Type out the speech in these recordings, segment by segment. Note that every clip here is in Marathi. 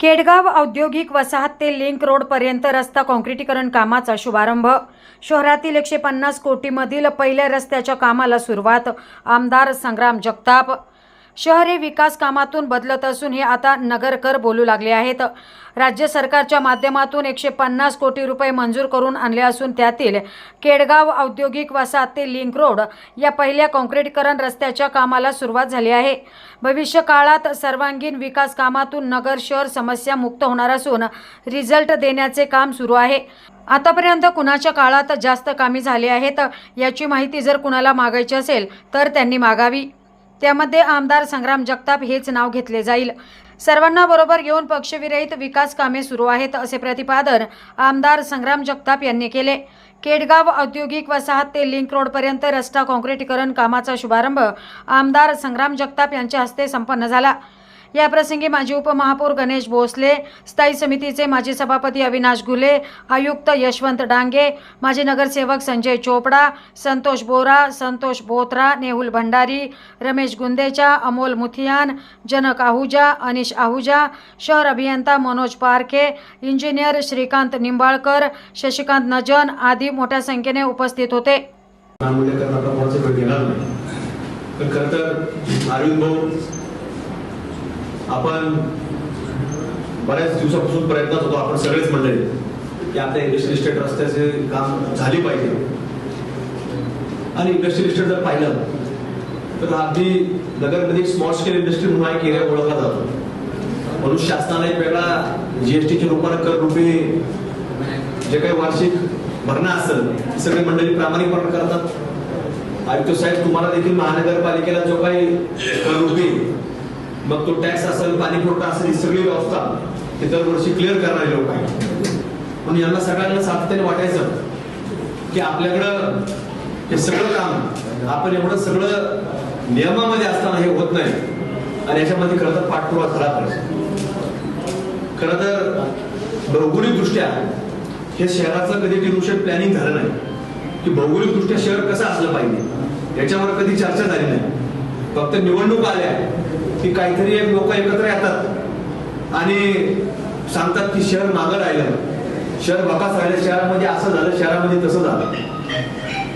केडगाव औद्योगिक वसाहत ते लिंक रोडपर्यंत रस्ता काँक्रिटीकरण कामाचा शुभारंभ. शहरातील एकशे पन्नास कोटीमधील पहिल्या रस्त्याच्या कामाला सुरुवात. आमदार संग्राम जगताप. शहर हे विकास कामातून बदलत असून हे आता नगरकर बोलू लागले आहेत. राज्य सरकारच्या माध्यमातून एकशे पन्नास कोटी रुपये मंजूर करून आणले असून त्यातील केडगाव औद्योगिक वसाहत ते लिंक रोड या पहिल्या काँक्रीटकरण रस्त्याच्या कामाला सुरुवात झाली आहे. भविष्य काळात सर्वांगीण विकास कामातून नगर शहर समस्या मुक्त होणार असून रिझल्ट देण्याचे काम सुरू आहे. आतापर्यंत कुणाच्या काळात जास्त कामी झाली आहेत याची माहिती जर कुणाला मागायची असेल तर त्यांनी मागावी. त्यामध्ये आमदार संग्राम जगताप हेच नाव घेतले जाईल. सर्वांना बरोबर घेऊन पक्षविरहित विकास कामे सुरू आहेत असे प्रतिपादन आमदार संग्राम जगताप यांनी केले. केडगाव औद्योगिक वसाहत ते लिंक रोडपर्यंत रस्ता काँक्रिटीकरण कामाचा शुभारंभ आमदार संग्राम जगताप यांच्या हस्ते संपन्न झाला. याप्रसंगी माजी उपमहापौर गणेश भोसले स्थायी समितीचे माजी सभापती अविनाश घुले आयुक्त यशवंत डांगे माजी नगरसेवक संजय चोपडा संतोष बोरा संतोष बोत्रा नेहुल भंडारी रमेश गुंदेचा अमोल मुथियान जनक आहुजा अनिश आहुजा शहर अभियंता मनोज पारखे इंजिनियर श्रीकांत निंबाळकर शशिकांत नजन आदी मोठ्या संख्येने उपस्थित होते. पण खरं तर भाऊ आपण बऱ्याच दिवसापासून प्रयत्नात होतो आपण सगळेच मंडळी की आता इंडस्ट्रियल इस्टेट रस्त्याचे काम झाली पाहिजे. आणि इंडस्ट्रियल इस्टेट जर पाहिलं तर अगदी नगरमध्ये स्मॉल स्केल इंडस्ट्री म्हणून एक एरिया ओळखला जातो. म्हणून शासनाने एक वेगळा जीएसटीच्या रूपाने कर रूपी जे काही वार्षिक भरणा असेल सगळे सगळी मंडळी प्रामाणिकपणे करतात. आयुक्त साहेब तुम्हाला देखील महानगरपालिकेला जो काही कर रूपी मग तो टॅक्स असेल पाणी पुरवठा असेल ही सगळी व्यवस्था हे दरवर्षी क्लिअर करणारे लोक आहेत म्हणून यांना सगळ्यांना सातत्याने वाटायचं की आपल्याकडं हे सगळं काम आपण एवढं सगळं नियमामध्ये असताना हे होत नाही. आणि याच्यामध्ये खरं तर पाठपुरावा खरा पाहिजे. खरं तर भौगोलिक दृष्ट्या हे शहराचं कधी टिनुशेट प्लॅनिंग झालं नाही. की भौगोलिक दृष्ट्या शहर कसं असलं पाहिजे याच्यावर कधी चर्चा झाली नाही. फक्त निवडणूक आल्या की काहीतरी एक लोक एकत्र येतात. आणि सांगतात की शहर मागं राहिलं. शहर बकास राहिलं. शहरामध्ये असं झालं शहरामध्ये तसं झालं.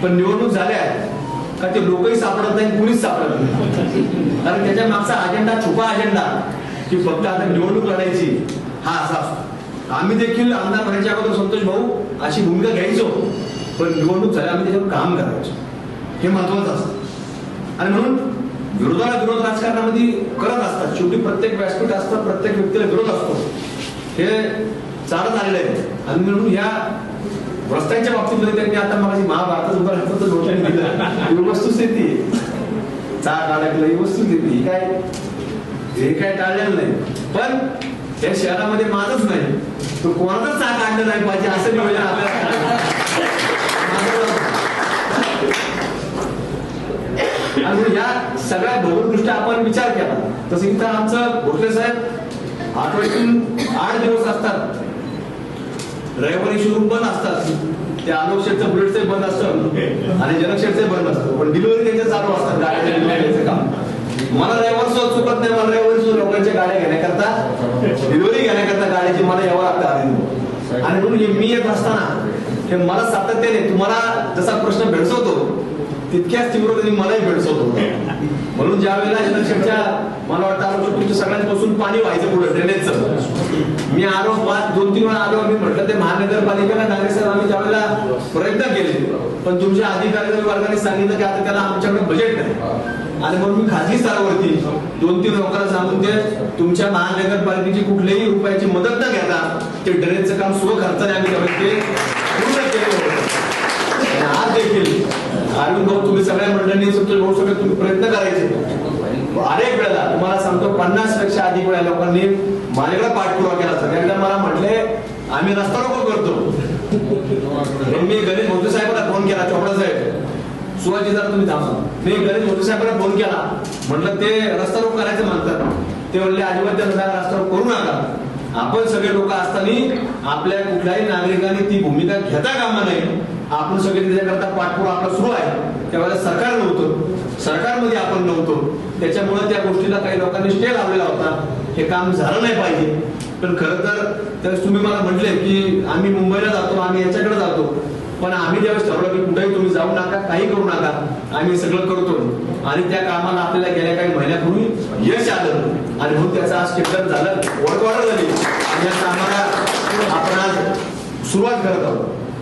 पण निवडणूक झाल्या का ते लोकही सापडत नाही कुणीच सापडत नाही कारण त्याच्या मागचा अजेंडा छुपा अजेंडा की फक्त आता निवडणूक लढायची. हा असा असतो. आम्ही देखील आमदार म्हणायच्या अगोदर संतोष भाऊ अशी भूमिका घ्यायचो. पण निवडणूक झाल्या आम्ही त्याच्यावर काम करायचो. हे महत्वाचं असतं. आणि म्हणून विरोधाला विरोध राजकारणामध्ये करत असतात. शेवटी प्रत्येक व्यासपीठ असतं प्रत्येक व्यक्तीला विरोध असतो. हे चालत आलेलं आहे आणि म्हणून ह्या रस्त्यांच्या बाबतीमध्ये त्यांनी आता माझी महाभारतात उभं राहतं तर दिलं. ही वस्तूच येते चाक अडकलं ही येते ही काय हे काय टाळलेलं नाही. पण या शहरामध्ये माझच नाही. तो कोणाचाच चाक आणलं नाही पाहिजे असं म्हणजे आपल्याला. आणि या सगळ्या भौगोलिकदृष्ट्या आपण विचार केला. तसं इथं आमचं भोसले साहेब आठवड्यातून आठ दिवस असतात. रविवारी शोरूम बंद असतात. ते आलोक शेडचं बुलेटचे बंद असतं. आणि जनक शेडचे बंद असतं. पण डिलिव्हरी त्यांचे चालू असतात गाड्या डिलिव्हरीचं काम. मला रविवार सुद्धा चुकत नाही. मला रविवारी सुद्धा लोकांच्या गाड्या घेण्याकरता डिलिव्हरी घेण्याकरता गाड्याची मला यावं लागतं आधी आणि म्हणून मी येत असताना हे मला सातत्याने तुम्हाला जसा प्रश्न भेडसवतो तितक्याच तीव्रतेने मलाही भेडसवतो म्हणून ज्या वेळेला जनक्षेपच्या मला वाटतं आलो तुमच्या सगळ्यांपासून पाणी व्हायचं पुढे ड्रेनेजचं मी आलो पाच दोन तीन वेळा आलो मी म्हटलं ते महानगरपालिकेला डायरेक्ट सर आम्ही ज्या वेळेला प्रयत्न केले पण तुमच्या अधिकारी वर्गाने सांगितलं की आता त्याला आमच्याकडे बजेट नाही. आणि म्हणून मी खाजगी स्तरावरती दोन तीन लोकांना सांगून ते तुमच्या महानगरपालिकेची कुठल्याही रुपयाची मदत न घेता ते ड्रेनेजचं काम सुरू करताना आम्ही त्यावेळेस ते पूर्ण केलं होतं आणि आज देखील अरविंद भाऊ तुम्ही सगळ्या मंडळींनी संतोष भाऊ सगळे तुम्ही प्रयत्न करायचे. अनेक वेळेला तुम्हाला सांगतो पन्नासपेक्षा अधिक वेळा लोकांनी माझ्याकडे पाठपुरावा केला. असता एकदा मला म्हटले आम्ही रस्ता रोको करतो. मी गणेश मोठे साहेबांना फोन केला चोपडा साहेब. सुवाजी जरा तुम्ही थांबा. मी गणेश मोठे साहेबांना फोन केला. म्हटलं ते रस्ता रोको करायचं म्हणतात. ते म्हणले अजिबात त्यांना रस्ता रोको करू नका. आपण सगळे लोक असताना आपल्या कुठल्याही नागरिकांनी ती भूमिका घेता कामा नये. आपण सगळे त्याच्याकरता पाठपुरा आपला सुरू आहे. त्यावेळेला सरकार नव्हतं. सरकारमध्ये आपण नव्हतो. त्याच्यामुळे त्या गोष्टीला काही लोकांनी स्टे लावलेला होता. हे काम झालं नाही पाहिजे. पण खरं तर त्यावेळेस तुम्ही मला म्हटले की आम्ही मुंबईला जातो आम्ही याच्याकडे जातो. पण आम्ही ज्यावेळेस ठरवलं की कुठेही तुम्ही जाऊ नका काही करू नका आम्ही सगळं करतो. आणि त्या कामाला आपल्याला गेल्या काही महिन्यापूर्वी यश आलं. आणि म्हणून त्याचा आज टिप्पण झालं. ओळखवाढ झाली. आणि या कामाला आपण आज सुरुवात करत आहोत.